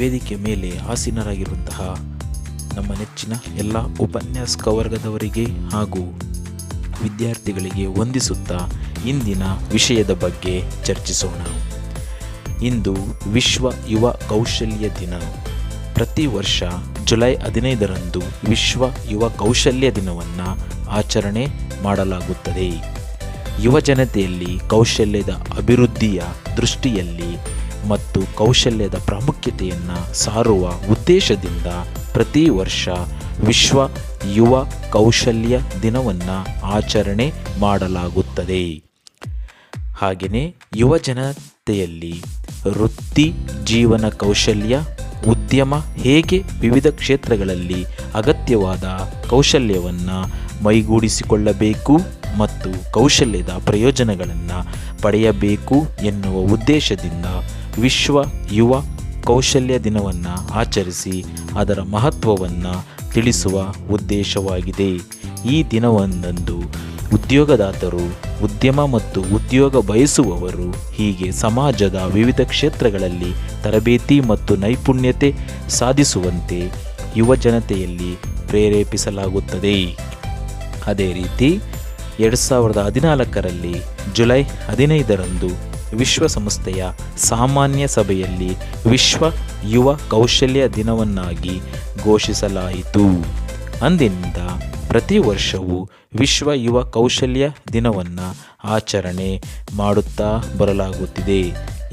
ವೇದಿಕೆ ಮೇಲೆ ಆಸೀನರಾಗಿರುವಂತಹ ನಮ್ಮ ನೆಚ್ಚಿನ ಎಲ್ಲ ಉಪನ್ಯಾಸಕ ವರ್ಗದವರಿಗೆ ಹಾಗೂ ವಿದ್ಯಾರ್ಥಿಗಳಿಗೆ ವಂದಿಸುತ್ತಾ ಇಂದಿನ ವಿಷಯದ ಬಗ್ಗೆ ಚರ್ಚಿಸೋಣ. ಇಂದು ವಿಶ್ವ ಯುವ ಕೌಶಲ್ಯ ದಿನ. ಪ್ರತಿ ವರ್ಷ ಜುಲೈ ಹದಿನೈದರಂದು ವಿಶ್ವ ಯುವ ಕೌಶಲ್ಯ ದಿನವನ್ನು ಆಚರಣೆ ಮಾಡಲಾಗುತ್ತದೆ. ಯುವ ಜನತೆಯಲ್ಲಿ ಕೌಶಲ್ಯದ ಅಭಿವೃದ್ಧಿಯ ದೃಷ್ಟಿಯಲ್ಲಿ ಮತ್ತು ಕೌಶಲ್ಯದ ಪ್ರಾಮುಖ್ಯತೆಯನ್ನು ಸಾರುವ ಉದ್ದೇಶದಿಂದ ಪ್ರತಿ ವರ್ಷ ವಿಶ್ವ ಯುವ ಕೌಶಲ್ಯ ದಿನವನ್ನು ಆಚರಣೆ ಮಾಡಲಾಗುತ್ತದೆ. ಹಾಗೆಯೇ ಯುವ ಜನತೆಯಲ್ಲಿ ವೃತ್ತಿ ಜೀವನ ಕೌಶಲ್ಯ, ಉದ್ಯಮ ಹೇಗೆ ವಿವಿಧ ಕ್ಷೇತ್ರಗಳಲ್ಲಿ ಅಗತ್ಯವಾದ ಕೌಶಲ್ಯವನ್ನು ಮೈಗೂಡಿಸಿಕೊಳ್ಳಬೇಕು ಮತ್ತು ಕೌಶಲ್ಯದ ಪ್ರಯೋಜನಗಳನ್ನು ಪಡೆಯಬೇಕು ಎನ್ನುವ ಉದ್ದೇಶದಿಂದ ವಿಶ್ವ ಯುವ ಕೌಶಲ್ಯ ದಿನವನ್ನು ಆಚರಿಸಿ ಅದರ ಮಹತ್ವವನ್ನು ತಿಳಿಸುವ ಉದ್ದೇಶವಾಗಿದೆ. ಈ ದಿನವೊಂದಂದು ಉದ್ಯೋಗದಾತರು, ಉದ್ಯಮ ಮತ್ತು ಉದ್ಯೋಗ ಬಯಸುವವರು, ಹೀಗೆ ಸಮಾಜದ ವಿವಿಧ ಕ್ಷೇತ್ರಗಳಲ್ಲಿ ತರಬೇತಿ ಮತ್ತು ನೈಪುಣ್ಯತೆ ಸಾಧಿಸುವಂತೆ ಯುವ ಜನತೆಯಲ್ಲಿ ಪ್ರೇರೇಪಿಸಲಾಗುತ್ತದೆ. ಅದೇ ರೀತಿ, ಎರಡು ಸಾವಿರದ ಹದಿನಾಲ್ಕರಲ್ಲಿ ಜುಲೈ ಹದಿನೈದರಂದು ವಿಶ್ವಸಂಸ್ಥೆಯ ಸಾಮಾನ್ಯ ಸಭೆಯಲ್ಲಿ ವಿಶ್ವ ಯುವ ಕೌಶಲ್ಯ ದಿನವನ್ನಾಗಿ ಘೋಷಿಸಲಾಯಿತು. ಅಂದಿನಿಂದ ಪ್ರತಿ ವರ್ಷವೂ ವಿಶ್ವ ಯುವ ಕೌಶಲ್ಯ ದಿನವನ್ನು ಆಚರಣೆ ಮಾಡುತ್ತಾ ಬರಲಾಗುತ್ತಿದೆ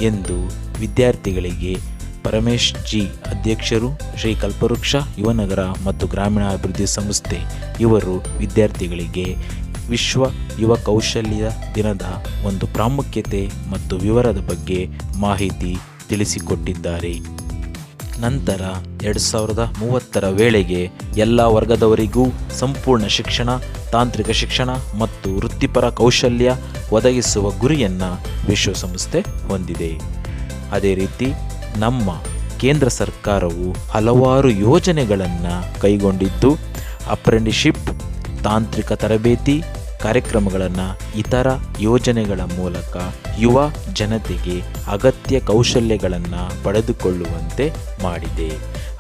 ಎಂದು ವಿದ್ಯಾರ್ಥಿಗಳಿಗೆ ಪರಮೇಶ್ ಜಿ ಅಧ್ಯಕ್ಷರು ಶ್ರೀ ಕಲ್ಪವೃಕ್ಷ ಯುವನಗರ ಮತ್ತು ಗ್ರಾಮೀಣಾಭಿವೃದ್ಧಿ ಸಂಸ್ಥೆ ಇವರು ವಿದ್ಯಾರ್ಥಿಗಳಿಗೆ ವಿಶ್ವ ಯುವ ಕೌಶಲ್ಯ ದಿನದ ಒಂದು ಪ್ರಾಮುಖ್ಯತೆ ಮತ್ತು ವಿವರದ ಬಗ್ಗೆ ಮಾಹಿತಿ ತಿಳಿಸಿಕೊಟ್ಟಿದ್ದಾರೆ. ನಂತರ ಎರಡು ಸಾವಿರದ ಮೂವತ್ತರ ವೇಳೆಗೆ ಎಲ್ಲ ವರ್ಗದವರಿಗೂ ಸಂಪೂರ್ಣ ಶಿಕ್ಷಣ, ತಾಂತ್ರಿಕ ಶಿಕ್ಷಣ ಮತ್ತು ವೃತ್ತಿಪರ ಕೌಶಲ್ಯ ಒದಗಿಸುವ ಗುರಿಯನ್ನು ವಿಶ್ವಸಂಸ್ಥೆ ಹೊಂದಿದೆ. ಅದೇ ರೀತಿ ನಮ್ಮ ಕೇಂದ್ರ ಸರ್ಕಾರವು ಹಲವಾರು ಯೋಜನೆಗಳನ್ನು ಕೈಗೊಂಡಿದ್ದು, ಅಪ್ರೆಂಟಿಶಿಪ್, ತಾಂತ್ರಿಕ ತರಬೇತಿ ಕಾರ್ಯಕ್ರಮಗಳನ್ನು ಇತರ ಯೋಜನೆಗಳ ಮೂಲಕ ಯುವ ಜನತೆಗೆ ಅಗತ್ಯ ಕೌಶಲ್ಯಗಳನ್ನು ಪಡೆದುಕೊಳ್ಳುವಂತೆ ಮಾಡಿದೆ.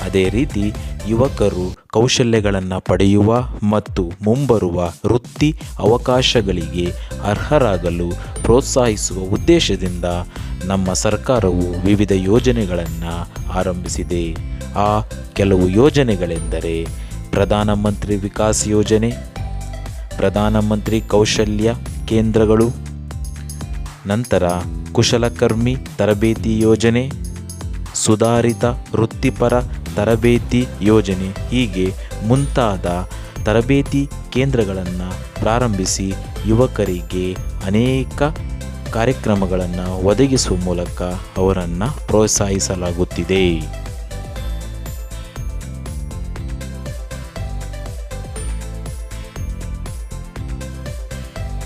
ಅದೇ ರೀತಿ ಯುವಕರು ಕೌಶಲ್ಯಗಳನ್ನು ಪಡೆಯುವ ಮತ್ತು ಮುಂಬರುವ ವೃತ್ತಿ ಅವಕಾಶಗಳಿಗೆ ಅರ್ಹರಾಗಲು ಪ್ರೋತ್ಸಾಹಿಸುವ ಉದ್ದೇಶದಿಂದ ನಮ್ಮ ಸರ್ಕಾರವು ವಿವಿಧ ಯೋಜನೆಗಳನ್ನು ಆರಂಭಿಸಿದೆ. ಆ ಕೆಲವು ಯೋಜನೆಗಳೆಂದರೆ ಪ್ರಧಾನಮಂತ್ರಿ ವಿಕಾಸ್ ಯೋಜನೆ ಪ್ರಧಾನಮಂತ್ರಿ ಕೌಶಲ್ಯ ಕೇಂದ್ರಗಳು. ನಂತರ ಕುಶಲಕರ್ಮಿ ತರಬೇತಿ ಯೋಜನೆ, ಸುಧಾರಿತ ವೃತ್ತಿಪರ ತರಬೇತಿ ಯೋಜನೆ ಹೀಗೆ ಮುಂತಾದ ತರಬೇತಿ ಕೇಂದ್ರಗಳನ್ನು ಪ್ರಾರಂಭಿಸಿ ಯುವಕರಿಗೆ ಅನೇಕ ಕಾರ್ಯಕ್ರಮಗಳನ್ನು ಒದಗಿಸುವ ಮೂಲಕ ಅವರನ್ನು ಪ್ರೋತ್ಸಾಹಿಸಲಾಗುತ್ತಿದೆ.